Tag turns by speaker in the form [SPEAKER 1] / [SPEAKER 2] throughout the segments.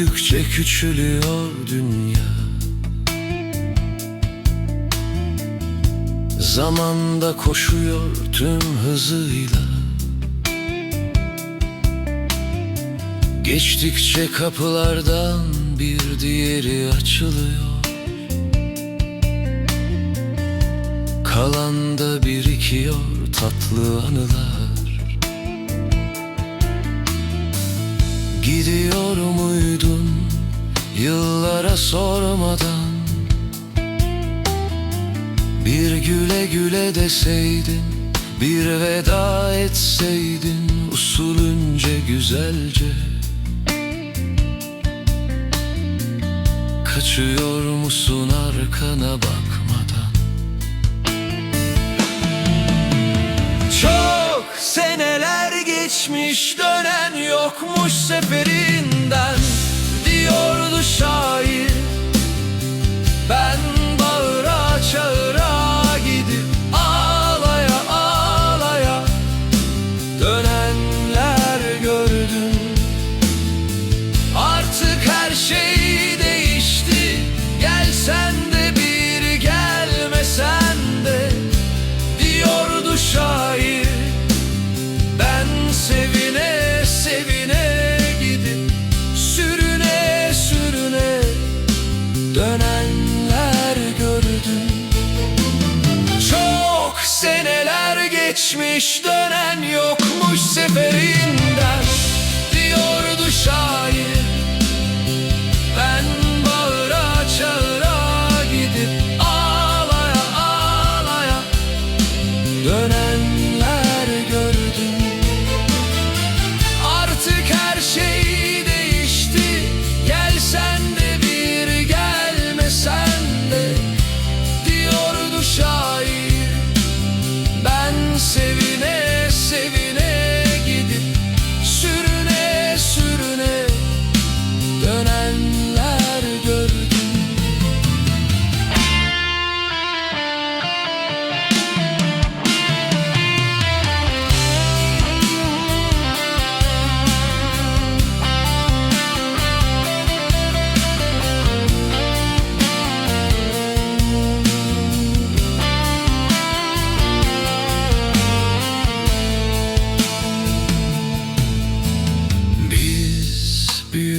[SPEAKER 1] büyüdükçe küçülüyor dünya. Zamanda koşuyor tüm hızıyla. Geçtikçe kapılardan bir diğeri açılıyor. Kalan da birikiyor tatlı anılar Gidiyor muydun yıllara sormadan? Bir güle güle deseydin Bir veda etseydin usulünce güzelce. Kaçıyor musun arkana bakmadan geçmiş dönen yokmuş seferinden geçmiş Dönen yokmuş seferinden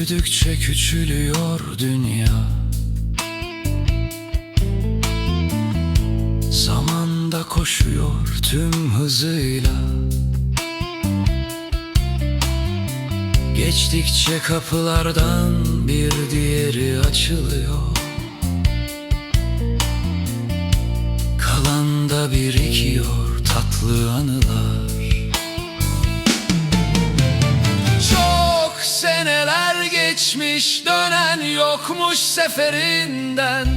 [SPEAKER 1] büyüdükçe küçülüyor dünya. Zamanda koşuyor tüm hızıyla. Geçtikçe kapılardan bir diğeri açılıyor. Kalan da birikiyor tatlı anılar Hiç dönen yokmuş seferinden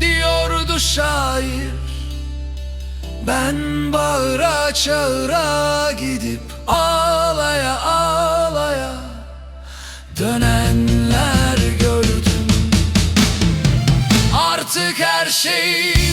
[SPEAKER 1] Diyordu şair. Ben bağıra çağıra gidip Ağlaya ağlaya Dönenler gördüm. Artık her şeyi